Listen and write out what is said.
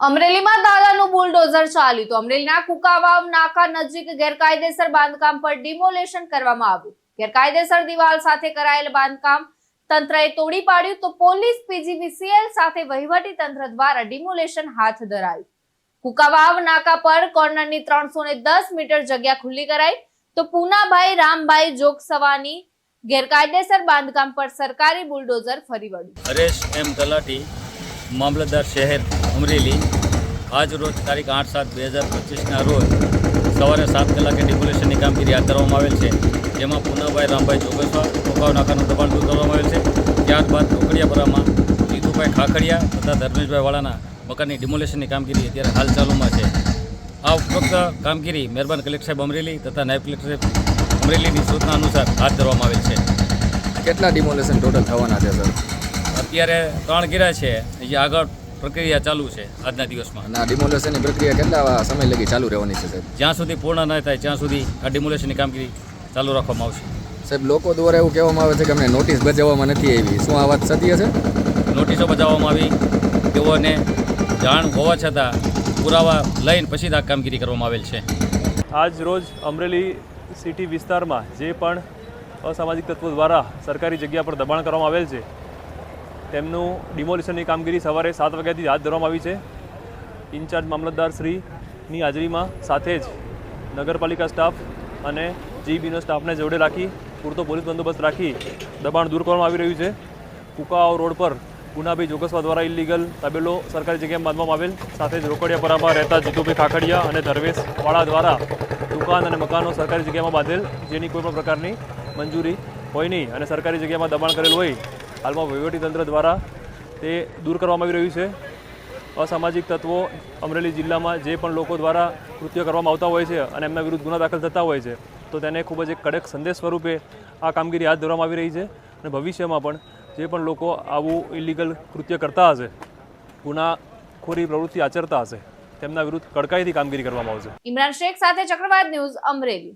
અમરેલીમાં દાદાનું બુલડોઝર ચાલ્યું તો અમરેલીના કુકાવાવ, નાકા નજીક ગેરકાયદેસર બાંધકામ પર ડિમોલેશન કરવામાં આવ્યું. ગેરકાયદેસર દિવાલ સાથે કરાયેલ બાંધકામ તંત્રએ તોડી પાડ્યું તો પોલીસ પીજીવીસીએલ સાથે વહીવટી તંત્ર દ્વારા ડિમોલેશન હાથ ધરાયું. કુકાવાવ, નાકા પર કોર્નરની ત્રણસો દસ મીટર જગ્યા ખુલ્લી કરાઈ તો પૂનાભાઈ, રામભાઈ જોગસવાની ગેરકાયદેસર બાંધકામ પર સરકારી બુલડોઝર ફરી વળ્યું. હરેશ એમ તલાટી મામલતદાર શહેર અમરેલી. આજ રોજ તારીખ આઠ સાત બે હજાર પચીસના રોજ સવારે સાત કલાકે ડિમોલેશનની કામગીરી હાથ ધરવામાં આવેલ છે. જેમાં પૂનાભાઈ રામભાઈ જોગેશ્વર ટોકાવ નાકાનું દબાણ દૂર કરવામાં આવેલ છે. ત્યારબાદ ટોકડિયાપરામાં જીતુભાઈ ખાખડિયા તથા ધર્મેશભાઈ વાળાના મકાનની ડિમોલેશનની કામગીરી અત્યારે હાલ ચાલુમાં છે. આ ઉપરોક્ત કામગીરી મહેરબાન કલેક્ટર સાહેબ અમરેલી તથા નાયબ કલેક્ટર સાહેબ અમરેલીની સૂચના અનુસાર હાથ ધરવામાં આવેલ છે. કેટલા ડિમોલેશન ટોટલ થવાના છે સર? અત્યારે ત્રણ ગીરા છે. જે આગળ પ્રક્રિયા ચાલુ છે આજના દિવસમાં? અને આ ડિમોલેશનની પ્રક્રિયા કેટલા સમય લગી ચાલુ રહેવાની છે સાહેબ? જ્યાં સુધી પૂર્ણ ન થાય ત્યાં સુધી આ ડિમોલેશનની કામગીરી ચાલુ રાખવામાં આવશે. સાહેબ લોકો દ્વારા એવું કહેવામાં આવે છે કે અમને નોટિસ બજાવવામાં નથી આવી. શું આ વાત સત્ય છે? નોટિસો બજાવવામાં આવી. તેઓને જાણ હોવા છતાં પુરાવા લઈને પછી આ કામગીરી કરવામાં આવેલ છે. આજ રોજ અમરેલી સિટી વિસ્તારમાં જે પણ અસામાજિક તત્વો દ્વારા સરકારી જગ્યા પર દબાણ કરવામાં આવેલ છે તેમનું ડિમોલિશનની કામગીરી સવારે સાત વાગ્યાથી હાથ ધરવામાં આવી છે. ઇન્ચાર્જ મામલતદાર શ્રીની હાજરીમાં સાથે જ નગરપાલિકા સ્ટાફ અને જીબીનો સ્ટાફને જોડે રાખી પૂરતો પોલીસ બંદોબસ્ત રાખી દબાણ દૂર કરવામાં આવી રહ્યું છે. કુકાઓ રોડ પર ગુનાભાઈ જોગસવા દ્વારા ઇલીગલ તબેલો સરકારી જગ્યાએ બાંધવામાં આવેલ. સાથે જ રોકડિયાપરામાં રહેતા જીતુભાઈ ખાખડિયા અને ધર્મેશ વાળા દ્વારા દુકાન અને મકાનો સરકારી જગ્યામાં બાંધેલ, જેની કોઈપણ પ્રકારની મંજૂરી હોય નહીં અને સરકારી જગ્યામાં દબાણ કરેલ હોય હાલમાં વહીવટીતંત્ર દ્વારા તે દૂર કરવામાં આવી રહ્યું છે. અસામાજિક તત્વો અમરેલી જિલ્લામાં જે પણ લોકો દ્વારા કૃત્ય કરવામાં આવતા હોય છે અને એમના વિરુદ્ધ ગુના દાખલ થતા હોય છે, તો તેને ખૂબ જ એક કડક સંદેશ સ્વરૂપે આ કામગીરી હાથ ધરવામાં આવી રહી છે અને ભવિષ્યમાં પણ જે પણ લોકો આવું ઇલીગલ કૃત્ય કરતા હશે, ગુનાખોરી પ્રવૃત્તિ આચરતા હશે, તેમના વિરુદ્ધ કડકાઈથી કામગીરી કરવામાં આવશે. ઇમરાન શેખ સાથે ચક્રવાત ન્યૂઝ અમરેલી.